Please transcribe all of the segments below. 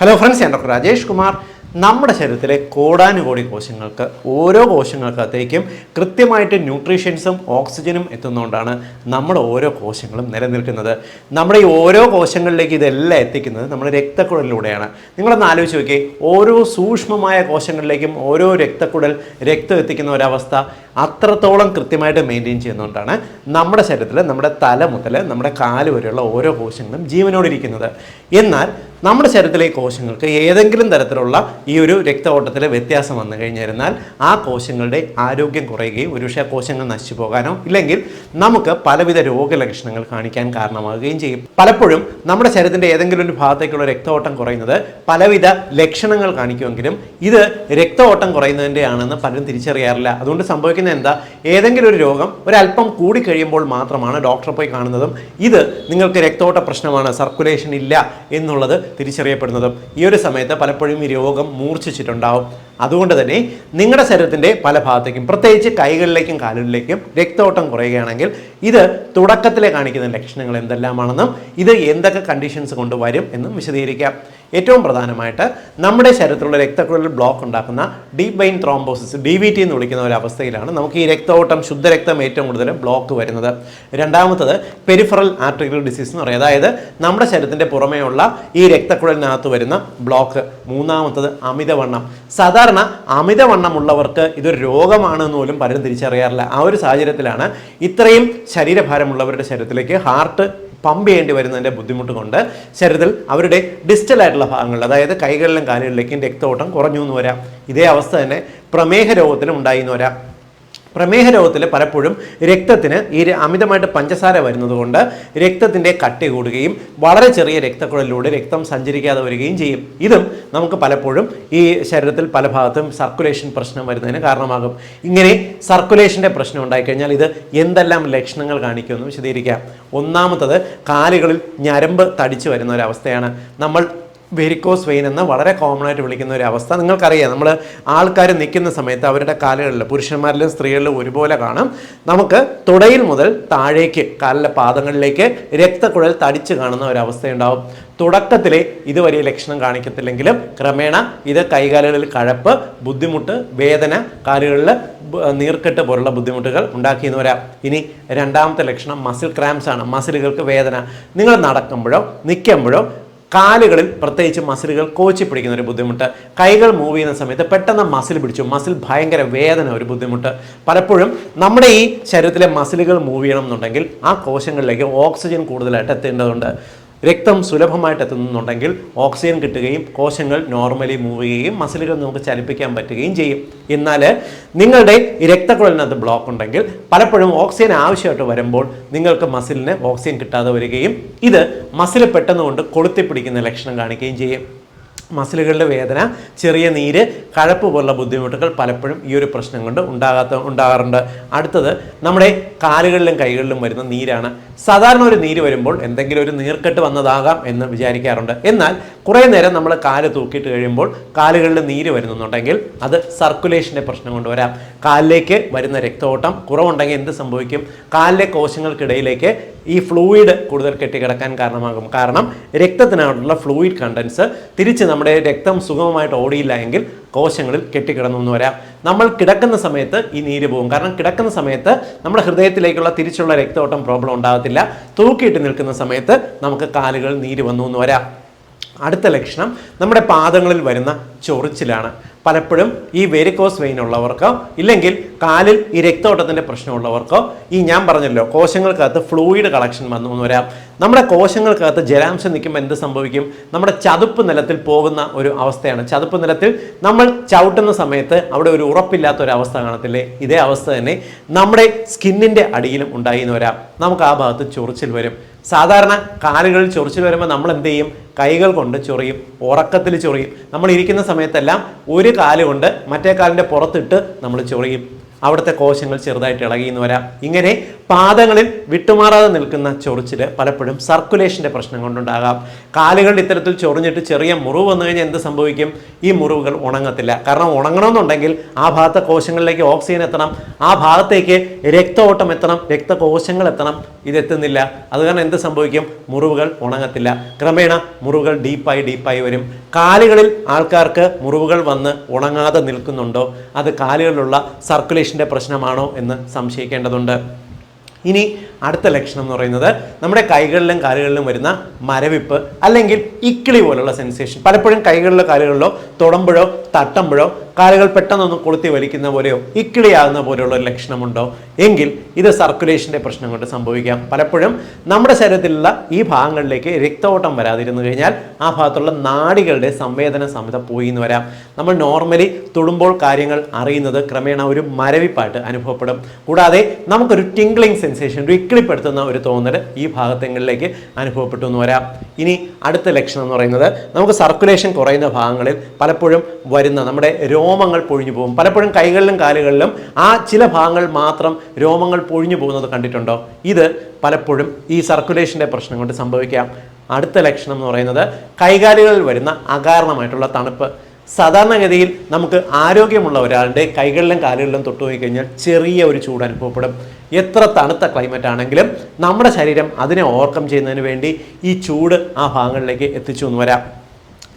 Hello friends ഞാൻ doctor Rajesh Kumar. നമ്മുടെ ശരീരത്തിലെ കോടാനുകോടി കോശങ്ങൾക്ക് ഓരോ കോശങ്ങൾക്കകത്തേക്കും കൃത്യമായിട്ട് ന്യൂട്രീഷ്യൻസും ഓക്സിജനും എത്തുന്നതുകൊണ്ടാണ് നമ്മുടെ ഓരോ കോശങ്ങളും നിലനിൽക്കുന്നത്. നമ്മുടെ ഈ ഓരോ കോശങ്ങളിലേക്ക് ഇതെല്ലാം എത്തിക്കുന്നത് നമ്മുടെ രക്തക്കുഴലിലൂടെയാണ്. നിങ്ങളൊന്ന് ആലോചിച്ച് നോക്കിയേ ഓരോ സൂക്ഷ്മമായ കോശങ്ങളിലേക്കും ഓരോ രക്തക്കുഴൽ രക്തം എത്തിക്കുന്ന ഒരവസ്ഥ അത്രത്തോളം കൃത്യമായിട്ട് മെയിന്റെയിൻ ചെയ്യുന്നതുകൊണ്ടാണ് നമ്മുടെ ശരീരത്തിൽ നമ്മുടെ തല മുതൽ നമ്മുടെ കാൽ വരെയുള്ള ഓരോ കോശങ്ങളും ജീവനോടിരിക്കുന്നത്. എന്നാൽ നമ്മുടെ ശരീരത്തിലെ കോശങ്ങൾക്ക് ഏതെങ്കിലും തരത്തിലുള്ള ഈ ഒരു രക്ത ഓട്ടത്തിൽ വ്യത്യാസം വന്നു കഴിഞ്ഞിരുന്നാൽ ആ കോശങ്ങളുടെ ആരോഗ്യം കുറയുകയും ഒരുപക്ഷെ കോശങ്ങൾ നശിച്ചു പോകാനോ ഇല്ലെങ്കിൽ നമുക്ക് പലവിധ രോഗലക്ഷണങ്ങൾ കാണിക്കാൻ കാരണമാകുകയും ചെയ്യും. പലപ്പോഴും നമ്മുടെ ശരീരത്തിന്റെ ഏതെങ്കിലും ഒരു ഭാഗത്തേക്കുള്ള രക്തഓട്ടം കുറയുന്നത് പലവിധ ലക്ഷണങ്ങൾ കാണിക്കുമെങ്കിലും ഇത് രക്തഓട്ടം കുറയുന്നതിന്റെ ആണെന്ന് പലരും തിരിച്ചറിയാറില്ല. അതുകൊണ്ട് സംഭവിക്കുന്നത് എന്താ? ഏതെങ്കിലും ഒരു രോഗം ഒരല്പം കൂടി കഴിയുമ്പോൾ മാത്രമാണ് ഡോക്ടറെ പോയി കാണുന്നതും ഇത് നിങ്ങൾക്ക് രക്തോട്ട പ്രശ്നമാണ് സർക്കുലേഷൻ ഇല്ല എന്നുള്ളത് തിരിച്ചറിയപ്പെടുന്നതും. ഈ ഒരു സമയത്ത് പലപ്പോഴും ഈ രോഗം മൂർച്ഛിച്ചിട്ടുണ്ടാവും. അതുകൊണ്ട് തന്നെ നിങ്ങളുടെ ശരീരത്തിന്റെ പല ഭാഗത്തേക്കും പ്രത്യേകിച്ച് കൈകളിലേക്കും കാലുകളിലേക്കും രക്തോട്ടം കുറയുകയാണെങ്കിൽ ഇത് തുടക്കത്തിലെ കാണിക്കുന്ന ലക്ഷണങ്ങൾ എന്തെല്ലാമാണെന്നും ഇത് എന്തൊക്കെ കണ്ടീഷൻസ് കൊണ്ട് വരും എന്നും വിശദീകരിക്കാം. ഏറ്റവും പ്രധാനമായിട്ട് നമ്മുടെ ശരീരത്തിലുള്ള രക്തക്കുഴലിൽ ബ്ലോക്ക് ഉണ്ടാക്കുന്ന deep vein thrombosis D V T എന്ന് വിളിക്കുന്ന ഒരു അവസ്ഥയിലാണ് നമുക്ക് ഈ രക്തഓട്ടം ശുദ്ധരക്തം ഏറ്റവും കൂടുതൽ ബ്ലോക്ക് വരുന്നത്. രണ്ടാമത്തത് പെരിഫറൽ ആർട്രിക്കൽ ഡിസീസ് എന്ന് പറയും. അതായത് നമ്മുടെ ശരീരത്തിന്റെ പുറമേയുള്ള ഈ രക്തക്കുഴലിനകത്ത് വരുന്ന ബ്ലോക്ക് മൂന്നാമത്തത് അമിതവണ്ണം. സാധാരണ അമിതവണ്ണമുള്ളവർക്ക് ഇതൊരു രോഗമാണെന്ന് പോലും പലരും തിരിച്ചറിയാറില്ല. ആ ഒരു സാഹചര്യത്തിലാണ് ഇത്രയും ശരീരഭാരമുള്ളവരുടെ ശരീരത്തിലേക്ക് ഹാർട്ട് പമ്പ് ചെയ്യേണ്ടി വരുന്നതിന്റെ ബുദ്ധിമുട്ട് കൊണ്ട് ശരീരത്തിൽ അവരുടെ ഡിസ്റ്റൽ ആയിട്ടുള്ള ഭാഗങ്ങളിൽ അതായത് കൈകളിലും കാലുകളിലേക്കും രക്തോട്ടം കുറഞ്ഞു എന്ന് വരാം. ഇതേ അവസ്ഥ തന്നെ പ്രമേഹ രോഗത്തിലും ഉണ്ടായി എന്ന് വരാം. പ്രമേഹ രോഗത്തിൽ പലപ്പോഴും രക്തത്തിന് ഈ അമിതമായിട്ട് പഞ്ചസാര വരുന്നതുകൊണ്ട് രക്തത്തിന്റെ കട്ടി കൂടുകയും വളരെ ചെറിയ രക്തക്കുഴലിലൂടെ രക്തം സഞ്ചരിക്കാതെ വരികയും ചെയ്യും. ഇതും നമുക്ക് പലപ്പോഴും ഈ ശരീരത്തിൽ പല ഭാഗത്തും സർക്കുലേഷൻ പ്രശ്നം വരുന്നതിന് കാരണമാകും. ഇങ്ങനെ സർക്കുലേഷന്റെ പ്രശ്നം ഉണ്ടായിക്കഴിഞ്ഞാൽ ഇത് എന്തെല്ലാം ലക്ഷണങ്ങൾ കാണിക്കുമെന്ന് വിശദീകരിക്കാം. ഒന്നാമത്തത് കാലുകളിൽ ഞരമ്പ് തടിച്ചു വരുന്ന ഒരവസ്ഥയാണ് നമ്മൾ വെരിക്കോസ് വെയിൻ എന്ന് വളരെ കോമൺ ആയിട്ട് വിളിക്കുന്ന ഒരു അവസ്ഥ. നിങ്ങൾക്കറിയാം നമ്മൾ ആൾക്കാർ നിൽക്കുന്ന സമയത്ത് അവരുടെ കാലുകളിൽ പുരുഷന്മാരിലും സ്ത്രീകളിലും ഒരുപോലെ കാണാം. നമുക്ക് തുടയിൽ മുതൽ താഴേക്ക് കാലിലെ പാദങ്ങളിലേക്ക് രക്തക്കുഴൽ തടിച്ച് കാണുന്ന ഒരു അവസ്ഥയുണ്ടാവും. തുടക്കത്തിലെ ഇത് വലിയ ലക്ഷണം കാണിക്കത്തില്ലെങ്കിലും ക്രമേണ ഇത് കൈകാലുകളിൽ കഴപ്പ് ബുദ്ധിമുട്ട് വേദന കാലുകളിൽ നീർക്കെട്ട് പോലുള്ള ബുദ്ധിമുട്ടുകൾ ഉണ്ടാക്കി എന്ന് വരാം ഇനി രണ്ടാമത്തെ ലക്ഷണം മസിൽ ക്രാംസ് ആണ്. മസിലുകൾക്ക് വേദന. നിങ്ങൾ നടക്കുമ്പോഴോ നിൽക്കുമ്പോഴോ കാലുകളിൽ പ്രത്യേകിച്ച് മസിലുകൾ കോച്ചി പിടിക്കുന്ന ഒരു ബുദ്ധിമുട്ട്. കൈകൾ മൂവ് ചെയ്യുന്ന സമയത്ത് പെട്ടെന്ന് മസിൽ പിടിച്ചു. മസിൽ ഭയങ്കര വേദന ഒരു ബുദ്ധിമുട്ട്. പലപ്പോഴും നമ്മുടെ ഈ ശരീരത്തിലെ മസിലുകൾ മൂവ് ചെയ്യണം എന്നുണ്ടെങ്കിൽ ആ കോശങ്ങളിലേക്ക് ഓക്സിജൻ കൂടുതലായിട്ട് എത്തേണ്ടതുണ്ട്. രക്തം സുലഭമായിട്ട് എത്തുന്നുണ്ടെങ്കിൽ ഓക്സിജൻ കിട്ടുകയും കോശങ്ങൾ നോർമലി മൂവ് ചെയ്യുകയും മസിലുകൾ നമുക്ക് ചലിപ്പിക്കാൻ പറ്റുകയും ചെയ്യും. എന്നാൽ നിങ്ങളുടെ രക്തക്കുഴലിനകത്ത് ബ്ലോക്ക് ഉണ്ടെങ്കിൽ പലപ്പോഴും ഓക്സിജൻ ആവശ്യമായിട്ട് വരുമ്പോൾ നിങ്ങൾക്ക് മസിലിന് ഓക്സിജൻ കിട്ടാതെ വരികയും ഇത് മസിൽ പെട്ടെന്ന് കൊണ്ട് കൊളുത്തിപ്പിടിക്കുന്ന ലക്ഷണം കാണിക്കുകയും ചെയ്യും. മസിലുകളുടെ വേദന ചെറിയ നീര് കഴപ്പ് പോലുള്ള ബുദ്ധിമുട്ടുകൾ പലപ്പോഴും ഈ ഒരു പ്രശ്നം കൊണ്ട് ഉണ്ടാകാത്ത ഉണ്ടാകാറുണ്ട്. അടുത്തത് നമ്മുടെ കാലുകളിലും കൈകളിലും വരുന്ന നീരാണ്. സാധാരണ ഒരു നീര് വരുമ്പോൾ എന്തെങ്കിലും ഒരു നീർക്കെട്ട് വന്നതാകാം എന്ന് വിചാരിക്കാറുണ്ട്. എന്നാൽ കുറേ നേരം നമ്മൾ കാൽ തൂക്കിയിട്ട് കഴിയുമ്പോൾ കാലുകളിൽ നീര് വരുന്നുണ്ടെങ്കിൽ അത് സർക്കുലേഷന്റെ പ്രശ്നം കൊണ്ട് വരാം. കാലിലേക്ക് വരുന്ന രക്തോട്ടം കുറവുണ്ടെങ്കിൽ എന്ത് സംഭവിക്കും? കാലിലെ കോശങ്ങൾക്കിടയിലേക്ക് ഈ ഫ്ലൂയിഡ് കൂടുതൽ കെട്ടിക്കിടക്കാൻ കാരണമാകും. കാരണം രക്തത്തിനകത്തുള്ള ഫ്ലൂയിഡ് കണ്ടൻസ് തിരിച്ച് നമ്മുടെ രക്തം സുഗമമായിട്ട് ഓടിയില്ല എങ്കിൽ കോശങ്ങളിൽ കെട്ടിക്കിടന്നു വരാം. നമ്മൾ കിടക്കുന്ന സമയത്ത് ഈ നീര് പോകും. കാരണം കിടക്കുന്ന സമയത്ത് നമ്മുടെ ഹൃദയത്തിലേക്കുള്ള തിരിച്ചുള്ള രക്തോട്ടം പ്രോബ്ലം ഉണ്ടാകത്തില്ല. തൂക്കിയിട്ട് നിൽക്കുന്ന സമയത്ത് നമുക്ക് കാലുകൾ നീര് വന്നു എന്ന് വരാം. അടുത്ത ലക്ഷണം നമ്മുടെ പാദങ്ങളിൽ വരുന്ന ചൊറിച്ചിലാണ്. പലപ്പോഴും ഈ വെരിക്കോസ് വെയിൻ ഉള്ളവർക്കോ ഇല്ലെങ്കിൽ കാലിൽ ഈ രക്തോട്ടത്തിന്റെ പ്രശ്നമുള്ളവർക്കോ ഈ ഞാൻ പറഞ്ഞല്ലോ കോശങ്ങൾക്കകത്ത് ഫ്ലൂയിഡ് കളക്ഷൻ വന്നു എന്ന് വരാം നമ്മുടെ കോശങ്ങൾക്കകത്ത് ജലാംശം നിൽക്കുമ്പോൾ എന്ത് സംഭവിക്കും? നമ്മുടെ ചതുപ്പ് നിലത്തിൽ പോകുന്ന ഒരു അവസ്ഥയാണ്. ചതുപ്പ് നിലത്തിൽ നമ്മൾ ചവിട്ടുന്ന സമയത്ത് അവിടെ ഒരു ഉറപ്പില്ലാത്ത ഒരു അവസ്ഥ കാണത്തില്ലേ? ഇതേ അവസ്ഥ തന്നെ നമ്മുടെ സ്കിന്നിന്റെ അടിയിലും ഉണ്ടായി എന്ന് വരാം നമുക്ക് ആ ഭാഗത്ത് ചൊറിച്ചിൽ വരും. സാധാരണ കാലുകളിൽ ചൊറിച്ചിൽ വരുമ്പോൾ നമ്മൾ എന്ത് ചെയ്യും? കൈകൾ കൊണ്ട് ചൊറിയും ഉറക്കത്തിൽ ചൊറിയും. നമ്മൾ ഇരിക്കുന്ന സമയത്തെല്ലാം ഒരു കാൽ കൊണ്ട് മറ്റേ കാലിന്റെ പുറത്തിട്ട് നമ്മൾ ചൊറിയും. അവിടുത്തെ കോശങ്ങൾ ചെറുതായിട്ട് ഇളകിയെന്ന് വരാം. ഇങ്ങനെ പാദങ്ങളിൽ വിട്ടുമാറാതെ നിൽക്കുന്ന ചൊറിച്ചിൽ പലപ്പോഴും സർക്കുലേഷന്റെ പ്രശ്നം കൊണ്ടുണ്ടാകാം. കാലുകളിൽ ഇത്തരത്തിൽ ചൊറിഞ്ഞിട്ട് ചെറിയ മുറിവ് വന്നു കഴിഞ്ഞാൽ എന്ത് സംഭവിക്കും? ഈ മുറിവുകൾ ഉണങ്ങത്തില്ല. കാരണം ഉണങ്ങണമെന്നുണ്ടെങ്കിൽ ആ ഭാഗത്തെ കോശങ്ങളിലേക്ക് ഓക്സിജൻ എത്തണം. ആ ഭാഗത്തേക്ക് രക്തഓട്ടം എത്തണം. രക്തകോശങ്ങൾ എത്തണം. ഇതെത്തുന്നില്ല അത് കാരണം എന്ത് സംഭവിക്കും? മുറിവുകൾ ഉണങ്ങത്തില്ല. ക്രമേണ മുറിവുകൾ ഡീപ്പായി ഡീപ്പായി വരും. കാലുകളിൽ ആൾക്കാർക്ക് മുറിവുകൾ വന്ന് ഉണങ്ങാതെ നിൽക്കുന്നുണ്ടോ? അത് കാലുകളിലുള്ള സർക്കുലേഷന്റെ പ്രശ്നമാണോ എന്ന് സംശയിക്കേണ്ടതുണ്ട്. ഇനി അടുത്ത ലക്ഷണം എന്ന് പറയുന്നത് നമ്മുടെ കൈകളിലും കാലുകളിലും വരുന്ന മരവിപ്പ് അല്ലെങ്കിൽ ഇക്കിളി പോലുള്ള സെൻസേഷൻ പലപ്പോഴും കൈകളിലോ കാലുകളിലോ തൊടുമ്പോഴോ തട്ടുമ്പോഴോ കാലുകൾ പെട്ടെന്നൊന്ന് കൊളുത്തി വലിക്കുന്ന പോലെയോ ഇക്കിളിയാകുന്ന പോലെയുള്ള ഒരു ലക്ഷണമുണ്ടോ? എങ്കിൽ ഇത് സർക്കുലേഷന്റെ പ്രശ്നം കൊണ്ട് സംഭവിക്കാം. പലപ്പോഴും നമ്മുടെ ശരീരത്തിലുള്ള ഈ ഭാഗങ്ങളിലേക്ക് രക്തഓട്ടം വരാതിരുന്നു കഴിഞ്ഞാൽ ആ ഭാഗത്തുള്ള നാടികളുടെ സംവേദന സമിത പോയി എന്ന് വരാം. നമ്മൾ നോർമലി തൊടുമ്പോൾ കാര്യങ്ങൾ അറിയുന്നത് ക്രമേണ ഒരു മരവിപ്പായിട്ട് അനുഭവപ്പെടും. കൂടാതെ നമുക്കൊരു ടിംഗ്ലിംഗ് സെൻസേഷൻ ഒരു ഇക്കിളിപ്പെടുത്തുന്ന ഒരു തോന്നൽ ഈ ഭാഗത്തെങ്ങളിലേക്ക് അനുഭവപ്പെട്ടു എന്ന് വരാം. ഇനി അടുത്ത ലക്ഷണം എന്ന് പറയുന്നത് നമുക്ക് സർക്കുലേഷൻ കുറയുന്ന ഭാഗങ്ങളിൽ പലപ്പോഴും വരുന്ന നമ്മുടെ രോമങ്ങൾ പൊഴിഞ്ഞു പോകും. പലപ്പോഴും കൈകളിലും കാലുകളിലും ആ ചില ഭാഗങ്ങൾ മാത്രം രോമങ്ങൾ പൊഴിഞ്ഞു പോകുന്നത് കണ്ടിട്ടുണ്ടോ? ഇത് പലപ്പോഴും ഈ സർക്കുലേഷന്റെ പ്രശ്നം കൊണ്ട് സംഭവിക്കാം. അടുത്ത ലക്ഷണം എന്ന് പറയുന്നത് കൈകാലുകളിൽ വരുന്ന അകാരണമായിട്ടുള്ള തണുപ്പ്. സാധാരണഗതിയിൽ നമുക്ക് ആരോഗ്യമുള്ള ഒരാളുടെ കൈകളിലും കാലുകളിലും തൊട്ടുപോയി കഴിഞ്ഞാൽ ചെറിയ ഒരു ചൂട് അനുഭവപ്പെടും. എത്ര തണുത്ത ക്ലൈമറ്റ് ആണെങ്കിലും നമ്മുടെ ശരീരം അതിനെ ഓവർകം ചെയ്യുന്നതിന് വേണ്ടി ഈ ചൂട് ആ ഭാഗങ്ങളിലേക്ക് എത്തിച്ചു എന്ന് വരാം.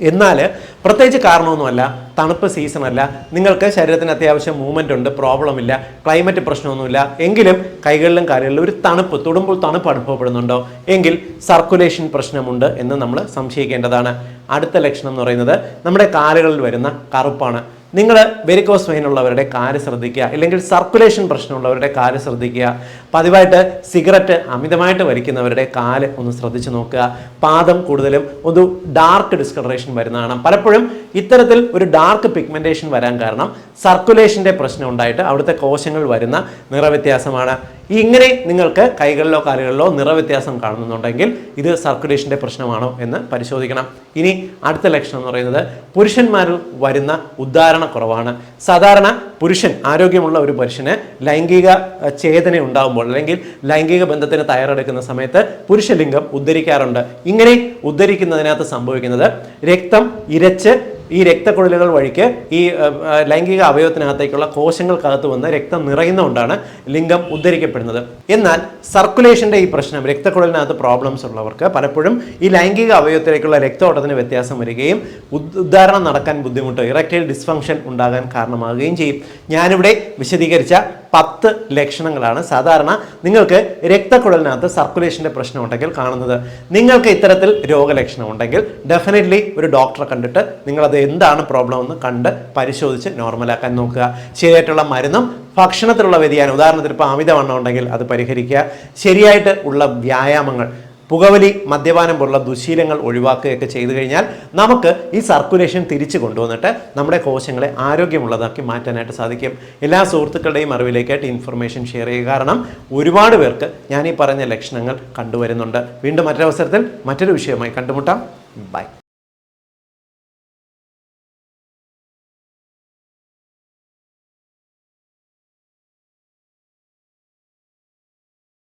എന്നാൽ പ്രത്യേകിച്ച് കാരണമൊന്നുമല്ല തണുപ്പ് സീസണല്ല നിങ്ങൾക്ക് ശരീരത്തിന് അത്യാവശ്യം മൂവ്മെന്റ് ഉണ്ട് പ്രോബ്ലം ഇല്ല ക്ലൈമറ്റ് പ്രശ്നമൊന്നുമില്ല എങ്കിലും കൈകളിലും കാലുകളിലും ഒരു തണുപ്പ് തൊടുമ്പോൾ തണുപ്പ് അനുഭവപ്പെടുന്നുണ്ടോ? എങ്കിൽ സർക്കുലേഷൻ പ്രശ്നമുണ്ട് എന്ന് നമ്മൾ സംശയിക്കേണ്ടതാണ്. അടുത്ത ലക്ഷണം എന്ന് പറയുന്നത് നമ്മുടെ കാലുകളിൽ വരുന്ന കറുപ്പാണ്. നിങ്ങൾ വെരിക്കോസ് വെയിൻ ഉള്ളവരുടെ കാൽ ശ്രദ്ധിക്കുക അല്ലെങ്കിൽ സർക്കുലേഷൻ പ്രശ്നമുള്ളവരുടെ കാൽ ശ്രദ്ധിക്കുക. പതിവായിട്ട് സിഗരറ്റ് അമിതമായിട്ട് വലിക്കുന്നവരുടെ കാൽ ഒന്ന് ശ്രദ്ധിച്ചു നോക്കുക. പാദം കൂടുതലും ഒരു ഡാർക്ക് ഡിസ്കളറേഷൻ വരുന്നതാണ്. പലപ്പോഴും ഇത്തരത്തിൽ ഒരു ഡാർക്ക് പിഗ്മെന്റേഷൻ വരാൻ കാരണം സർക്കുലേഷന്റെ പ്രശ്നം ഉണ്ടായിട്ട് അവിടുത്തെ കോശങ്ങൾ വരുന്ന നിറവ്യത്യാസമാണ്. ഇങ്ങനെ നിങ്ങൾക്ക് കൈകളിലോ കാലുകളിലോ നിറവ്യത്യാസം കാണുന്നുണ്ടെങ്കിൽ ഇത് സർക്കുലേഷന്റെ പ്രശ്നമാണോ എന്ന് പരിശോധിക്കണം. ഇനി അടുത്ത ലക്ഷണം എന്ന് പറയുന്നത് പുരുഷന്മാരിൽ വരുന്ന ഉദ്ധാരണക്കുറവാണ്. സാധാരണ പുരുഷൻ ആരോഗ്യമുള്ള ഒരു പുരുഷന് ലൈംഗിക ചേതന ഉണ്ടാകുമ്പോൾ അല്ലെങ്കിൽ ലൈംഗിക ബന്ധത്തിന് തയ്യാറെടുക്കുന്ന സമയത്ത് പുരുഷലിംഗം ഉദ്ധരിക്കാറുണ്ട്. ഇങ്ങനെ ഉദ്ധരിക്കുന്നതിനകത്ത് സംഭവിക്കുന്നത് രക്തം ഇരച്ച് ഈ രക്തക്കുഴലുകൾ വഴിക്ക് ഈ ലൈംഗിക അവയവത്തിനകത്തേക്കുള്ള കോശങ്ങൾക്കകത്ത് വന്ന് രക്തം നിറയുന്നതുകൊണ്ടാണ് ലിംഗം ഉദ്ധരിക്കപ്പെടുന്നത്. എന്നാൽ സർക്കുലേഷന്റെ ഈ പ്രശ്നം രക്തക്കുഴലിനകത്ത് പ്രോബ്ലംസ് ഉള്ളവർക്ക് പലപ്പോഴും ഈ ലൈംഗിക അവയവത്തിലേക്കുള്ള രക്തോട്ടത്തിന് വ്യത്യാസം വരികയും ഉദ്- ഉദ്ധാരണം നടക്കാൻ ബുദ്ധിമുട്ട് ഇറക്റ്റൈൽ ഡിസ്ഫങ്ഷൻ ഉണ്ടാകാൻ കാരണമാകുകയും ചെയ്യും. ഞാനിവിടെ വിശദീകരിച്ച പത്ത് ലക്ഷണങ്ങളാണ് സാധാരണ നിങ്ങൾക്ക് രക്തക്കുഴലിനകത്ത് സർക്കുലേഷന്റെ പ്രശ്നം ഉണ്ടെങ്കിൽ കാണുന്നത്. നിങ്ങൾക്ക് ഇത്തരത്തിൽ രോഗലക്ഷണം ഉണ്ടെങ്കിൽ ഡെഫിനറ്റ്ലി ഒരു ഡോക്ടറെ കണ്ടിട്ട് നിങ്ങളത് എന്താണ് പ്രോബ്ലം എന്ന് കണ്ട് പരിശോധിച്ച് നോർമലാക്കാൻ നോക്കുക. ശരിയായിട്ടുള്ള മരുന്നും ഭക്ഷണത്തിലുള്ള വ്യതിയാനം ഉദാഹരണത്തിന് ഇപ്പോൾ അമിതവണ്ണം ഉണ്ടെങ്കിൽ അത് പരിഹരിക്കുക. ശരിയായിട്ട് ഉള്ള വ്യായാമങ്ങൾ പുകവലി മദ്യപാനം പോലുള്ള ദുശീലങ്ങൾ ഒഴിവാക്കുകയൊക്കെ ചെയ്തു കഴിഞ്ഞാൽ നമുക്ക് ഈ സർക്കുലേഷൻ തിരിച്ചു കൊണ്ടുവന്നിട്ട് നമ്മുടെ കോശങ്ങളെ ആരോഗ്യമുള്ളതാക്കി മാറ്റാനായിട്ട് സാധിക്കും. എല്ലാ സുഹൃത്തുക്കളുടെയും അറിവിലേക്കായിട്ട് ഇൻഫർമേഷൻ ഷെയർ ചെയ്യുക. കാരണം ഒരുപാട് പേർക്ക് ഞാൻ ഈ പറഞ്ഞ ലക്ഷണങ്ങൾ കണ്ടുവരുന്നുണ്ട്. വീണ്ടും മറ്റൊരവസരത്തിൽ മറ്റൊരു വിഷയമായി കണ്ടുമുട്ടാം. ബൈ